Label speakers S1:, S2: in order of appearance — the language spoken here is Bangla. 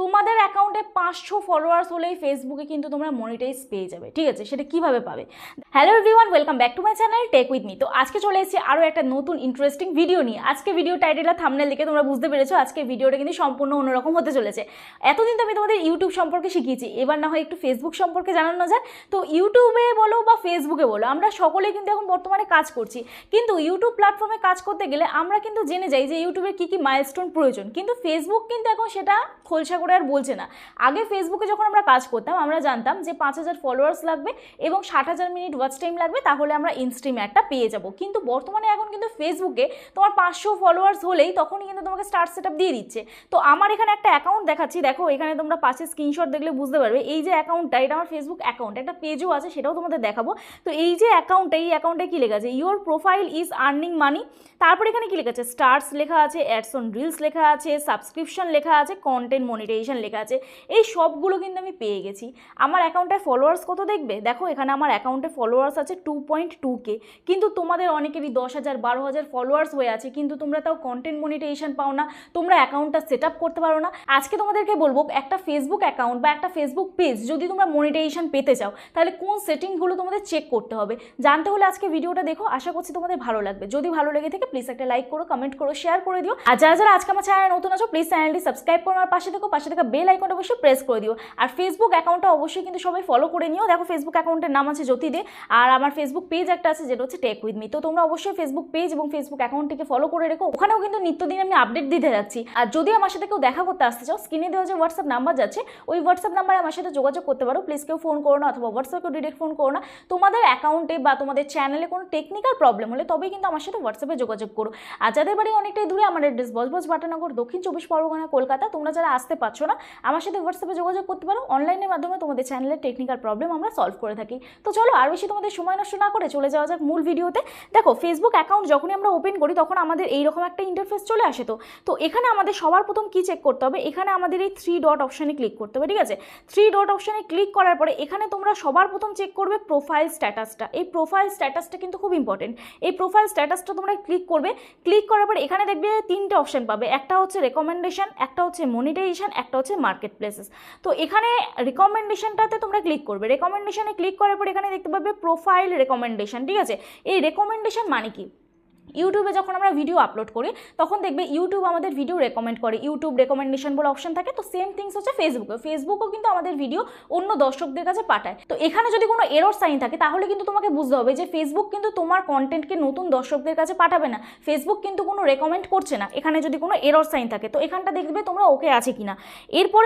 S1: তোমাদের অ্যাকাউন্টে পাঁচশো ফলোয়ার্স হলেই ফেসবুকে কিন্তু তোমরা মনিটাইজ পেয়ে যাবে, ঠিক আছে? সেটা কীভাবে পাবে? Hello everyone welcome back to my channel tech with me তো আজকে চলে এসেছি আরও একটা নতুন ইন্টারেস্টিং ভিডিও নিয়ে। আজকে ভিডিও টাইটেল আর থামনেল দেখে তোমরা বুঝতে পেরেছ, আজকে ভিডিওটা কিন্তু সম্পূর্ণ অন্যরকম হতে চলেছে। এতদিন তো আমি তোমাদের ইউটিউব সম্পর্কে শিখিয়েছি, এবার না হয় একটু ফেসবুক সম্পর্কে জানানো যায় তো ইউটিউবে বলো বা ফেসবুকে বলো, আমরা সকলেই কিন্তু এখন বর্তমানে কাজ করছি। কিন্তু ইউটিউব প্ল্যাটফর্মে কাজ করতে গেলে আমরা কিন্তু জেনে যাই যে ইউটিউবের কী কী মাইলস্টোন প্রয়োজন। কিন্তু ফেসবুক কিন্তু এখন সেটা খোলসা করে আর বলছে না। আগে ফেসবুকে যখন আমরা কাজ করতাম, আমরা জানতাম যে পাঁচ হাজার ফলোয়ার্স লাগবে এবং ষাট হাজার মিনিট ওয়াচ টাইম লাগবে, তাহলে আমরা ইনস্ট্রিম একটা পেয়ে যাব। কিন্তু বর্তমানে এখন কিন্তু ফেসবুকে তোমার পাঁচশো ফলোয়ার্স হলেই তখনই কিন্তু তোমাকে স্টার্ট সেট দিয়ে দিচ্ছে। তো আমার এখানে একটা অ্যাকাউন্ট দেখাচ্ছি, দেখো এখানে তোমরা পাশে স্ক্রিনশট দেখলে বুঝতে পারবে। এই যে অ্যাকাউন্টটা এটা আমার ফেসবুক অ্যাকাউন্ট একটা পেজও আছে, সেটাও তোমাদের দেখাবো। তো এই যে অ্যাকাউন্টটা এই অ্যাকাউন্টে কী লেখা আছে? Your profile is earning money তারপর এখানে কী লেখা আছে? স্টার্স লেখা আছে অ্যাডস অন রিলস লেখা আছে সাবস্ক্রিপশন লেখা আছে কন্টেন্ট মনিটাইজেশন লেখা আছে, এই সবগুলো কিন্তু আমি পেয়ে গেছি। আমার অ্যাকাউন্টের ফলোয়ার্স কত দেখবে? দেখো, এখানে আমার অ্যাকাউন্টে ফলোয়ার্স আছে টু পয়েন্ট টু কে কিন্তু তোমাদের অনেকেরই দশ হাজার, বারো হাজার ফলোয়ার্স হয়ে আছে, কিন্তু তোমরা তাও কন্টেন্ট মনিটাইজেশন পাও না, তোমরা অ্যাকাউন্টটা সেট আপ করতে পারো না। আজকে তোমাদেরকে বলব, একটা ফেসবুক অ্যাকাউন্ট বা একটা ফেসবুক পেজ যদি তোমরা মনিটাইজেশন পেতে চাও, তাহলে কোন সেটিংগুলো তোমাদের চেক করতে হবে? জানতে হলে আজকে ভিডিওটা দেখো, আশা করছি তোমাদের ভালো লাগবে। যদি ভালো লেগে থাকে প্লিজ একটা লাইক করো কমেন্ট করো শেয়ার করে দিও। আর যারা যারা আজকে আমার চ্যানেল নতুন আছো প্লিজ চ্যানেলটি সাবস্ক্রাইব করো আমার পাশে দেখো পাশে থাকা বেল আইকনটা অবশ্যই প্রেস করে দিও। আর ফেসবুক অ্যাকাউন্টটা অবশ্যই কিন্তু সবাই ফলো করে নিও। দেখো ফেসবুক অ্যাকাউন্টের নাম আছে জ্যোতি দে আর আমার ফেসবুক পেজ একটা আছে, যেটা হচ্ছে টেক উইথ মি তো তোমরা অবশ্যই ফেসবুক পেজ এবং ফেসবুক অ্যাকাউন্টটিকে ফলো করে রেখো। ওখানেও কিন্তু নিত্যদিন আমি আপডেট দিতে যাচ্ছি। আর যদি আমার সাথে কেউ দেখা করতে আসতে চাও স্ক্রিনে দেওয়া যে হোয়াটসঅ্যাপ নাম্বার যাচ্ছে, ওই হোয়াটসঅ্যাপ নাম্বারে আমার সাথে যোগাযোগ করতে পারো। প্লিজ কেউ ফোন করো না অথবা হোয়াটসঅ্যাপে ডিরেক্ট ফোন করো না। তোমাদের অ্যাকাউন্টে বা তোমাদের চ্যানেলে কোনো টেকনিক্যাল প্রবলেম হলে তবেই কিন্তু আমার সাথে হোয়াটসঅ্যাপে যোগাযোগ করো। আর যাদের বাড়ি অনেকটাই দূরে, আমার অ্যাড্রেস বজবজ বাটানগর, দক্ষিণ চব্বিশ পরগনা, কলকাতা, তোমরা যারা আসতে পারছ না, আমার সাথে হোয়াটসঅ্যাপে যোগাযোগ করতে পারো। অনলাইনের মাধ্যমে তোমাদের চ্যানেলের টেকনিক্যাল প্রবলেম আমরা সলভ করে থাকি। তো চলো, আর বেশি তোমাদের সময় নষ্ট না করে চলে যাওয়া যাক মূল ভিডিওতে দেখো ফেসবুক অ্যাকাউন্ট যখনই আমরা ওপেন করি, তখন আমাদের এইরকম একটা ইন্টারফেস চলে আসে তো। তো এখানে আমাদের সবার প্রথম কি চেক করতে হবে? এখানে আমাদের এই থ্রি ডট অপশানে ক্লিক করতে হবে, ঠিক আছে? থ্রি ডট অপশানে ক্লিক করার পরে এখানে তোমরা সবার প্রথম চেক করবে প্রোফাইল স্ট্যাটাসটা এই প্রোফাইল স্ট্যাটাসটা কিন্তু খুব ইম্পর্টেন্ট এই প্রোফাইল স্ট্যাটাসটা তোমরা ক্লিক করবে। ক্লিক করার পরে এখানে দেখবে তিনটে অপশান পাবে। একটা হচ্ছে রেকমেন্ডেশন একটা হচ্ছে মনিটাইজেশন একটা হচ্ছে মার্কেট প্লেসেস তো এখানে রেকমেন্ডেশনটাতে তোমরা ক্লিক করবে। রেকমেন্ডেশনে ক্লিক করার পর এখানে দেখতে পাবে প্রোফাইল রেকমেন্ডেশন ঠিক আছে? এই রেকমেন্ডেশন মানে কি? ইউটিউবে যখন আমরা ভিডিও আপলোড করি, তখন দেখবে ইউটিউব আমাদের ভিডিও রেকমেন্ড করে। ইউটিউব রেকমেন্ডেশন বলে অপশন থাকে, তো সেম থিংস হচ্ছে ফেসবুকে ফেসবুকও কিন্তু আমাদের ভিডিও অন্য দর্শকদের কাছে পাঠায়। তো এখানে যদি কোনো এরর সাইন থাকে, তাহলে কিন্তু তোমাকে বুঝতে হবে যে ফেসবুক কিন্তু তোমার কন্টেন্টকে নতুন দর্শকদের কাছে পাঠাবে না। ফেসবুক কিন্তু কোনো রেকমেন্ড করছে না। এখানে যদি কোনো এরর সাইন থাকে, তো এখানটা দেখবে তোমরা ওকে আছে কিনা। এরপরে